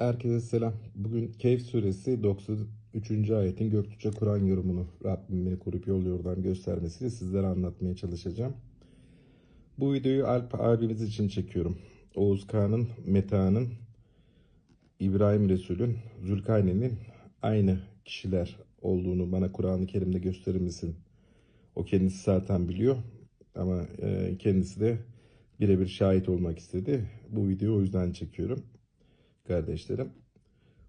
Herkese selam. Bugün Kehf suresi 93. ayetin Göktürkçe Kur'an yorumunu Rabbim beni koruyup yol yordan göstermesiyle sizlere anlatmaya çalışacağım. Bu videoyu Alp abimiz için çekiyorum. Oğuz Kağan'ın, Meta'nın, İbrahim Resul'ün, Zülkarneyn'in aynı kişiler olduğunu bana Kur'an-ı Kerim'de gösterir misin? O kendisi zaten biliyor ama e, kendisi de birebir şahit olmak istedi. Bu videoyu o yüzden çekiyorum kardeşlerim.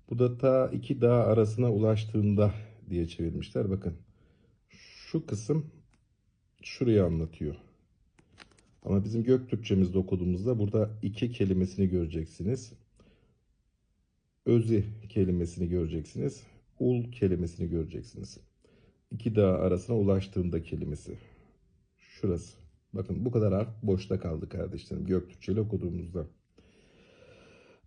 Bu da ta iki dağ arasına ulaştığında diye çevirmişler. Bakın şu kısım şurayı anlatıyor. Ama bizim Göktürkçemizde okuduğumuzda burada iki kelimesini göreceksiniz. Özi kelimesini göreceksiniz. Ul kelimesini göreceksiniz. İki dağ arasına ulaştığında kelimesi. Şurası. Bakın bu kadar harf boşta kaldı kardeşlerim Göktürkçe ile okuduğumuzda.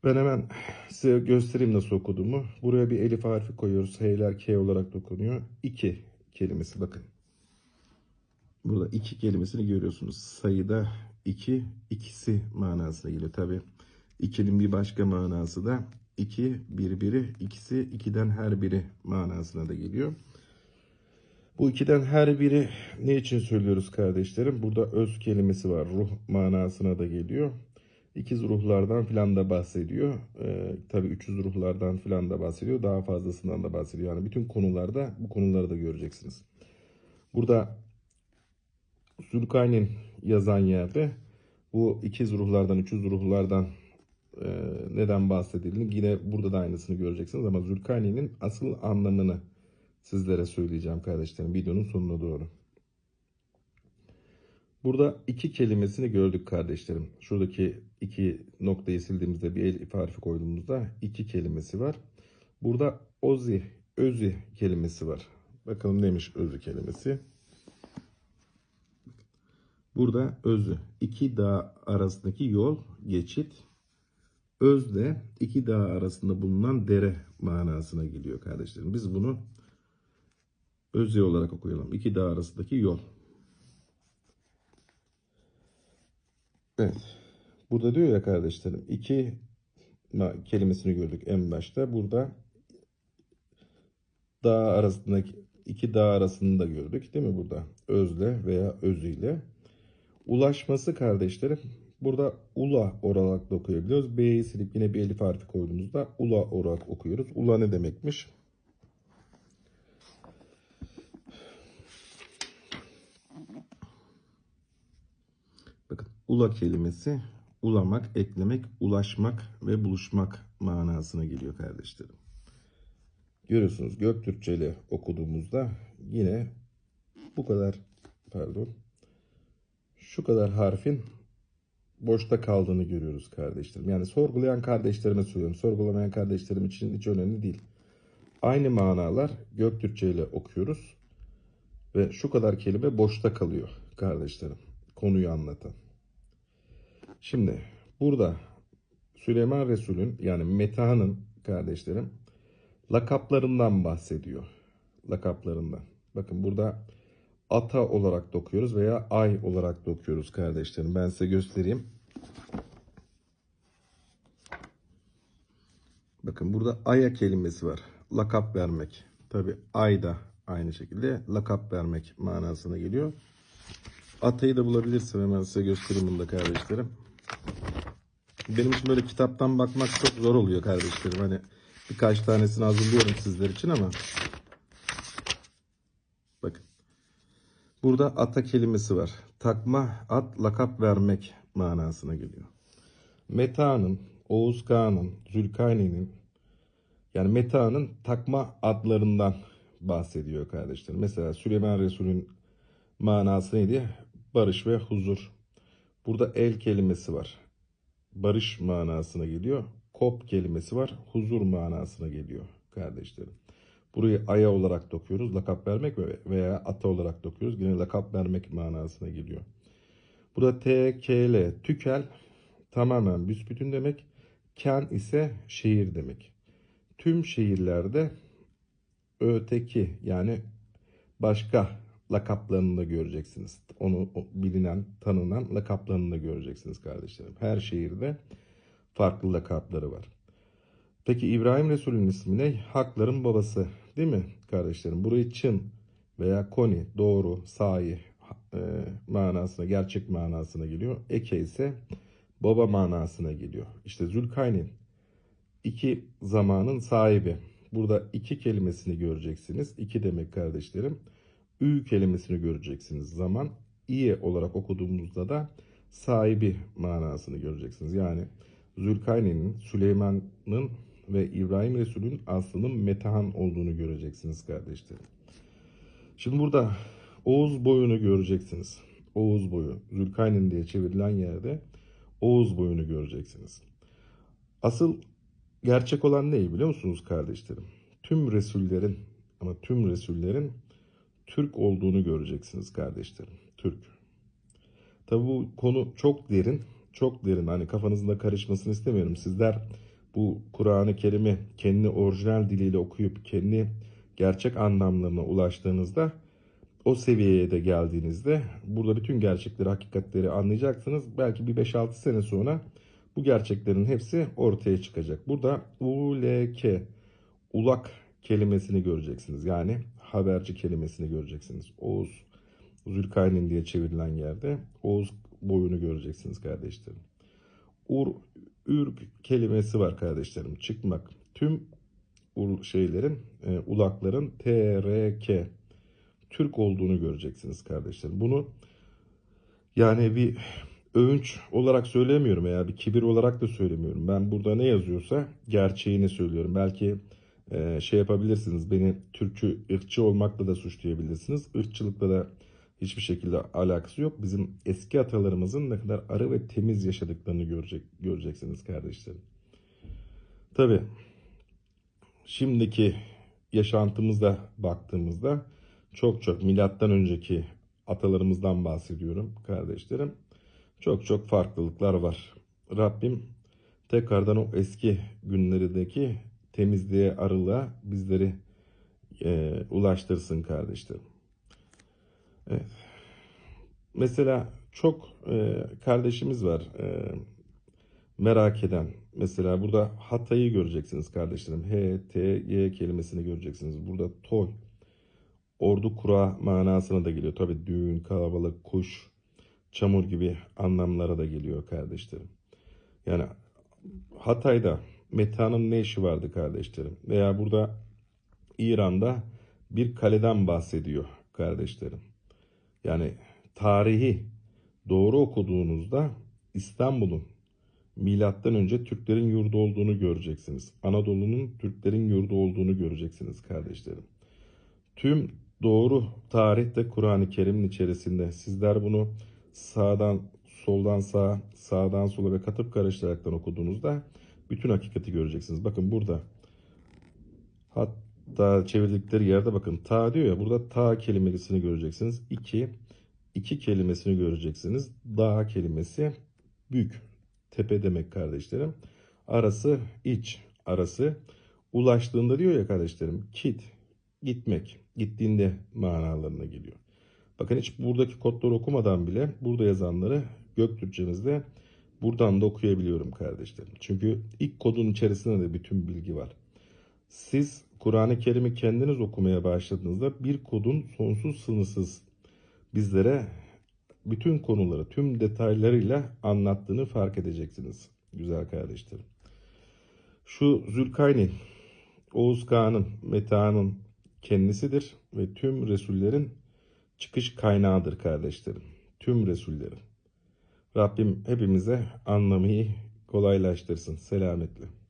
Ben hemen size göstereyim nasıl okuduğumu. Buraya bir elif harfi koyuyoruz. H'ler K olarak dokunuyor. İki kelimesi bakın. Burada iki kelimesini görüyorsunuz. Sayıda iki, ikisi manasına geliyor. Tabi ikinin bir başka manası da iki, bir biri, ikisi, ikiden her biri manasına da geliyor. Bu ikiden her biri ne için söylüyoruz kardeşlerim? Burada öz kelimesi var. Ruh manasına da geliyor. İkiz ruhlardan filan da bahsediyor. Ee, tabii 300 ruhlardan filan da bahsediyor. Daha fazlasından da bahsediyor. Yani bütün konularda bu konuları da göreceksiniz. Burada Zülkarneyn yazan yerde bu ikiz ruhlardan, 300 ruhlardan e, neden bahsedildiğini yine burada da aynısını göreceksiniz. Ama Zülkarneyn'in asıl anlamını sizlere söyleyeceğim kardeşlerim videonun sonuna doğru. Burada iki kelimesini gördük kardeşlerim. Şuradaki iki noktayı sildiğimizde bir el harfi koyduğumuzda iki kelimesi var. Burada ozi, özü kelimesi var. Bakalım neymiş özü kelimesi. Burada özü. iki dağ arasındaki yol, geçit. Öz de iki dağ arasında bulunan dere manasına geliyor kardeşlerim. Biz bunu özü olarak okuyalım. İki dağ arasındaki yol. Evet. Burada diyor ya kardeşlerim iki kelimesini gördük en başta. Burada dağ arasındaki iki dağ arasını da gördük değil mi burada? Özle veya özüyle. Ulaşması kardeşlerim burada ula olarak da okuyabiliyoruz. B'yi silip yine bir elif harfi koyduğumuzda ula olarak okuyoruz. Ula ne demekmiş? Bakın ula kelimesi ulamak, eklemek, ulaşmak ve buluşmak manasına geliyor kardeşlerim. Görüyorsunuz Göktürkçe ile okuduğumuzda yine bu kadar pardon şu kadar harfin boşta kaldığını görüyoruz kardeşlerim. Yani sorgulayan kardeşlerime söylüyorum. Sorgulamayan kardeşlerim için hiç önemli değil. Aynı manalar Göktürkçe ile okuyoruz. Ve şu kadar kelime boşta kalıyor kardeşlerim. Konuyu anlatan. Şimdi burada Süleyman Resul'ün yani Meta'nın kardeşlerim lakaplarından bahsediyor. Lakaplarından. Bakın burada ata olarak da okuyoruz veya ay olarak da okuyoruz kardeşlerim. Ben size göstereyim. Bakın burada aya kelimesi var. Lakap vermek. Tabi ay da aynı şekilde lakap vermek manasına geliyor. Atayı da bulabilirsem hemen size göstereyim bunu da kardeşlerim. Benim için böyle kitaptan bakmak çok zor oluyor kardeşlerim. Hani birkaç tanesini hazırlıyorum sizler için ama. Bakın. Burada ata kelimesi var. Takma, at, lakap vermek manasına geliyor. Meta'nın, Oğuz Kağan'ın, Zülkarneyn'in yani Meta'nın takma adlarından bahsediyor kardeşlerim. Mesela Süleyman Resul'ün manası neydi? Barış ve huzur. Burada el kelimesi var. Barış manasına geliyor. Kop kelimesi var. Huzur manasına geliyor kardeşlerim. Burayı aya olarak da okuyoruz. Lakap vermek veya ata olarak da okuyoruz. Yine lakap vermek manasına geliyor. Burada T, K, L, tükel tamamen büsbütün demek. Ken ise şehir demek. Tüm şehirlerde öteki yani başka lakaplarını da göreceksiniz. Onu bilinen, tanınan lakaplarını da göreceksiniz kardeşlerim. Her şehirde farklı lakapları var. Peki İbrahim Resulü'nün ismi ne? Hakların babası. Değil mi kardeşlerim? Burayı çın veya koni, doğru, sahi e, manasına, gerçek manasına geliyor. Eke ise baba manasına geliyor. İşte Zülkarneyn iki zamanın sahibi. Burada iki kelimesini göreceksiniz. İki demek kardeşlerim. Ü kelimesini göreceksiniz. Zaman iye olarak okuduğumuzda da sahibi manasını göreceksiniz. Yani Zülkarneyn'in, Süleyman'ın ve İbrahim Resulü'nün aslının Metahan olduğunu göreceksiniz kardeşlerim. Şimdi burada Oğuz boyunu göreceksiniz. Oğuz boyu. Zülkarneyn diye çevrilen yerde Oğuz boyunu göreceksiniz. Asıl gerçek olan ne biliyor musunuz kardeşlerim? Tüm Resullerin ama tüm Resullerin Türk olduğunu göreceksiniz kardeşlerim. Türk. Tabi bu konu çok derin. Çok derin. Hani kafanızda karışmasını istemiyorum. Sizler bu Kur'an-ı Kerim'i kendi orijinal diliyle okuyup kendi gerçek anlamlarına ulaştığınızda o seviyeye de geldiğinizde burada bütün gerçekleri, hakikatleri anlayacaksınız. Belki bir 5-6 sene sonra bu gerçeklerin hepsi ortaya çıkacak. Burada ulk, ulak kelimesini göreceksiniz. Yani haberci kelimesini göreceksiniz. Oğuz, Zülkarneyn diye çevrilen yerde Oğuz boyunu göreceksiniz kardeşlerim. Ur, ürk kelimesi var kardeşlerim. Çıkmak. Tüm ur şeylerin, e, ulakların TRK Türk olduğunu göreceksiniz kardeşlerim. Bunu yani bir övünç olarak söylemiyorum veya bir kibir olarak da söylemiyorum. Ben burada ne yazıyorsa gerçeğini söylüyorum. Belki e, şey yapabilirsiniz. Beni Türkçü, ırkçı olmakla da suçlayabilirsiniz. Irkçılıkla da hiçbir şekilde alakası yok. Bizim eski atalarımızın ne kadar arı ve temiz yaşadıklarını görecek, göreceksiniz kardeşlerim. Tabi şimdiki yaşantımızda baktığımızda çok çok milattan önceki atalarımızdan bahsediyorum kardeşlerim. Çok çok farklılıklar var. Rabbim tekrardan o eski günlerindeki temizliğe, arılığa bizleri e, ulaştırsın kardeşlerim. Evet. Mesela çok e, kardeşimiz var e, merak eden. Mesela burada Hatay'ı göreceksiniz kardeşlerim. H, T, Y kelimesini göreceksiniz. Burada toy, ordu kura manasına da geliyor. Tabi düğün, kalabalık, kuş, çamur gibi anlamlara da geliyor kardeşlerim. Yani Hatay'da Meta'nın ne işi vardı kardeşlerim? Veya burada İran'da bir kaleden bahsediyor kardeşlerim. Yani tarihi doğru okuduğunuzda İstanbul'un milattan önce Türklerin yurdu olduğunu göreceksiniz. Anadolu'nun Türklerin yurdu olduğunu göreceksiniz kardeşlerim. Tüm doğru tarihte Kur'an-ı Kerim'in içerisinde. Sizler bunu sağdan soldan sağa, sağdan sola ve katıp karıştıraraktan okuduğunuzda bütün hakikati göreceksiniz. Bakın burada hatta çevirdikleri yerde bakın ta diyor ya burada ta kelimesini göreceksiniz. İki, iki kelimesini göreceksiniz. Dağ kelimesi büyük, tepe demek kardeşlerim. Arası iç, arası ulaştığında diyor ya kardeşlerim kit, gitmek, gittiğinde manalarına geliyor. Bakın hiç buradaki kodları okumadan bile burada yazanları Göktürkçemizde buradan da okuyabiliyorum kardeşlerim. Çünkü ilk kodun içerisinde de bütün bilgi var. Siz Kur'an-ı Kerim'i kendiniz okumaya başladığınızda bir kodun sonsuz sınırsız bizlere bütün konuları tüm detaylarıyla anlattığını fark edeceksiniz güzel kardeşlerim. Şu Zülkarneyn, Oğuz Kağan'ın, Meta'nın kendisidir ve tüm Resullerin çıkış kaynağıdır kardeşlerim. Tüm Resullerin. Rabbim hepimize anlamayı kolaylaştırsın. Selametle.